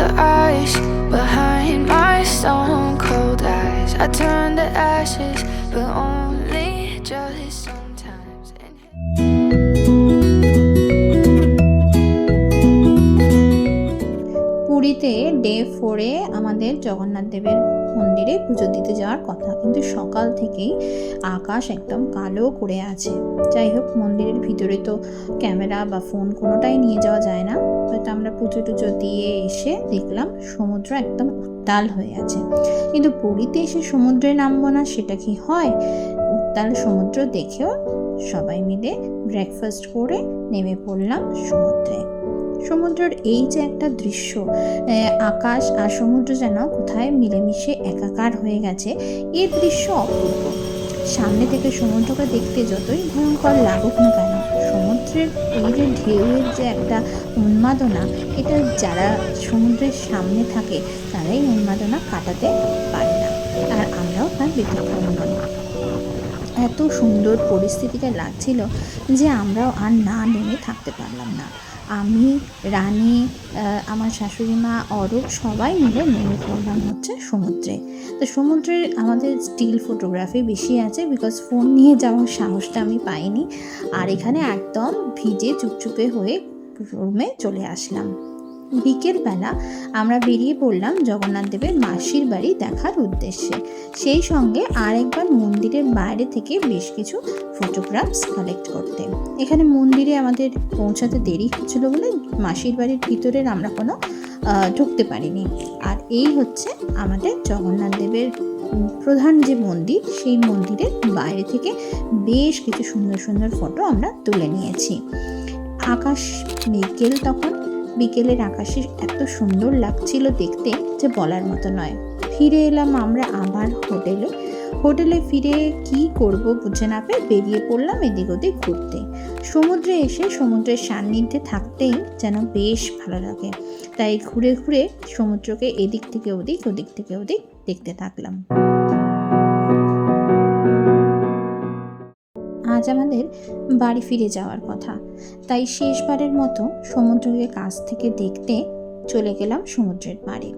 the ice behind my stone cold eyes. I turn to ashes, but only just sometimes. And পুরীতে day ফোরে আমাদের জগন্নাথ দেবের মন্দিরে পুজো দিতে যাওয়ার কথা। কিন্তু সকাল থেকেই আকাশ একদম কালো করে আছে। যাই হোক, মন্দিরের ভিতরে তো ক্যামেরা বা ফোন কোনোটাই নিয়ে যাওয়া যায় না। হয়তো আমরা পুজো টুজো দিয়ে এসে দেখলাম সমুদ্র একদম উত্তাল হয়ে আছে। কিন্তু পুরীতে এসে সমুদ্রে নামবো না, সেটা কি হয়? উত্তাল সমুদ্র দেখেও সবাই মিলে ব্রেকফাস্ট করে নেমে পড়লাম সমুদ্রে। সমুদ্রের এই যে একটা দৃশ্য আকাশ আর সমুদ্র যেন কোথায় মিলেমিশে একাকার হয়ে গেছে এর দৃশ্য অপূর্ব। সামনে থেকে সমুদ্রকে দেখতে যতই ভয়ঙ্কর লাগুক না কেন, সমুদ্রের এই যে ঢেউয়ের যে একটা উন্মাদনা, এটা যারা সমুদ্রের সামনে থাকে, তারাই উন্মাদনা কাটাতে পারে না। আর আমরাও তার ব্যতিক্রম নই। এত সুন্দর পরিস্থিতিটা লাগছিল যে আমরাও আর না নেমে থাকতে পারলাম না। আমি, রানী আমার শাশুড়ি মা, অরূপ সবাই মিলে নেমে পড়লাম হচ্ছে সমুদ্রে। তো সমুদ্রে আমাদের স্টিল ফটোগ্রাফি বেশি আছে বিকজ ফোন নিয়ে যাওয়ার সাহসটা আমি পাইনি। আর এখানে একদম ভিজে চুপচুপে হয়ে রুমে চলে আসলাম। বিকেলবেলা আমরা বেরিয়ে পড়লাম জগন্নাথ দেবের মাসির বাড়ি দেখার উদ্দেশ্যে। সেই সঙ্গে আরেকবার মন্দিরের বাইরে থেকে বেশ কিছু ফটোগ্রাফস কালেক্ট করতে। এখানে মন্দিরে আমাদের পৌঁছাতে দেরি হচ্ছিল বলে মাসির বাড়ির ভিতরের আমরা কোনো ঢুকতে পারিনি। আর এই হচ্ছে আমাদের জগন্নাথ দেবের প্রধান যে মন্দির, সেই মন্দিরের বাইরে থেকে বেশ কিছু সুন্দর সুন্দর ফটো আমরা তুলে নিয়েছি। আকাশ বিকেল তখন বিকেলের আকাশে এত সুন্দর লাগছিল দেখতে যে বলার মতো নয়। ফিরে এলাম আমরা আবার হোটেলে। হোটেলে ফিরে কি করব বুঝে না পেয়ে বেরিয়ে পড়লাম এদিক ওদিক ঘুরতে। সমুদ্রে এসে সমুদ্রের সান্নিধ্যে থাকতেই যেন বেশ ভালো লাগে। তাই ঘুরে ঘুরে সমুদ্রকে এদিক থেকে ওদিক ওদিক থেকে ওদিক দেখতে থাকলাম। আজ আমাদের বাড়ি ফিরে যাওয়ার কথা। তাই শেষবারের মতো সমুদ্রকে কাছ থেকে দেখতে চলে গেলাম সমুদ্রের পাড়ে।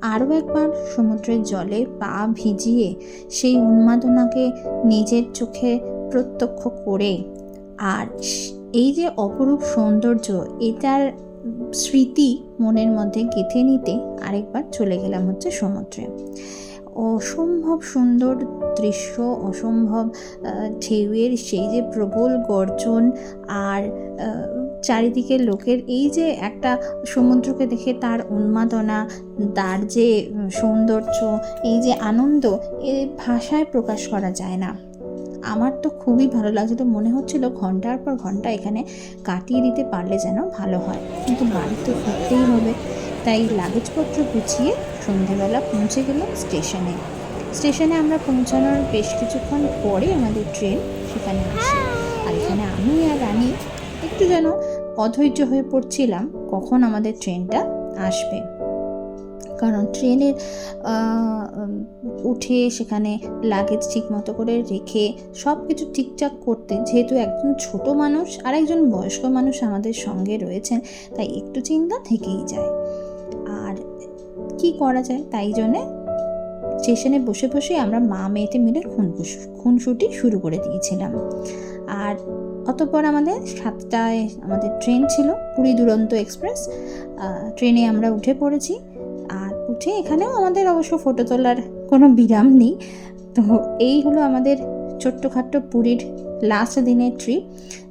আরও একবার সমুদ্রের জলে পা ভিজিয়ে সেই উন্মাদনাকে নিজের চোখে প্রত্যক্ষ করে আর এই যে অপরূপ সৌন্দর্য, এটার স্মৃতি মনের মধ্যে গেঁথে নিতে আরেকবার চলে গেলাম হচ্ছে সমুদ্রে। অসম্ভব সুন্দর দৃশ্য অসম্ভব ঢেউয়ের সেই যে প্রবল গর্জন আর আহ, চারিদিকে লোকের এই যে একটা সমুদ্রকে দেখে তার উন্মাদনা তার যে সৌন্দর্য এই যে আনন্দ এ ভাষায় প্রকাশ করা যায় না। আমার তো খুবই ভালো লাগছিল মনে হচ্ছিল ঘণ্টার পর ঘণ্টা এখানে কাটিয়ে দিতে পারলে যেন ভালো হয়। কিন্তু বাড়ি তো ফিরতেই হবে তাই লাগেজপত্র গুছিয়ে সন্ধেবেলা পৌঁছে গেলাম স্টেশনে। স্টেশনে আমরা পৌঁছানোর বেশ কিছুক্ষণ পরে আমাদের ট্রেন সেখানে আসে। আর এখানে আমি আর রানী একটু যেন অধৈর্য হয়ে পড়ছিলাম, কখন আমাদের ট্রেনটা আসবে। কারণ ট্রেনের উঠে সেখানে লাগেজ ঠিক মতো করে রেখে সব কিছু ঠিকঠাক করতে যেহেতু একজন ছোট মানুষ আর একজন বয়স্ক মানুষ আমাদের সঙ্গে রয়েছেন, তাই একটু চিন্তা থেকেই যায়। আর কি করা যায় তাই জন্যে স্টেশনে বসে বসে আমরা মা মেয়েতে মিলে খুন খুনসুটি শুরু করে দিয়েছিলাম। আর অতপর আমাদের সাতটায় আমাদের ট্রেন ছিল, পুরী দুরন্ত এক্সপ্রেস। ট্রেনে আমরা উঠে পড়েছি। আর উঠে এখানেও আমাদের অবশ্য ফটো তোলার কোনো বিরাম নেই। তো এই হলো আমাদের ছোট্টখাট্ট পুরীর লাস্ট দিনের ট্রিপ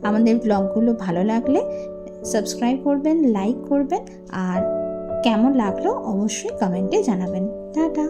আমাদের ব্লগগুলো ভালো লাগলে সাবস্ক্রাইব করবেন লাইক করবেন। আর কেমন লাগল অবশ্যই কমেন্টে জানাবেন। টাটা!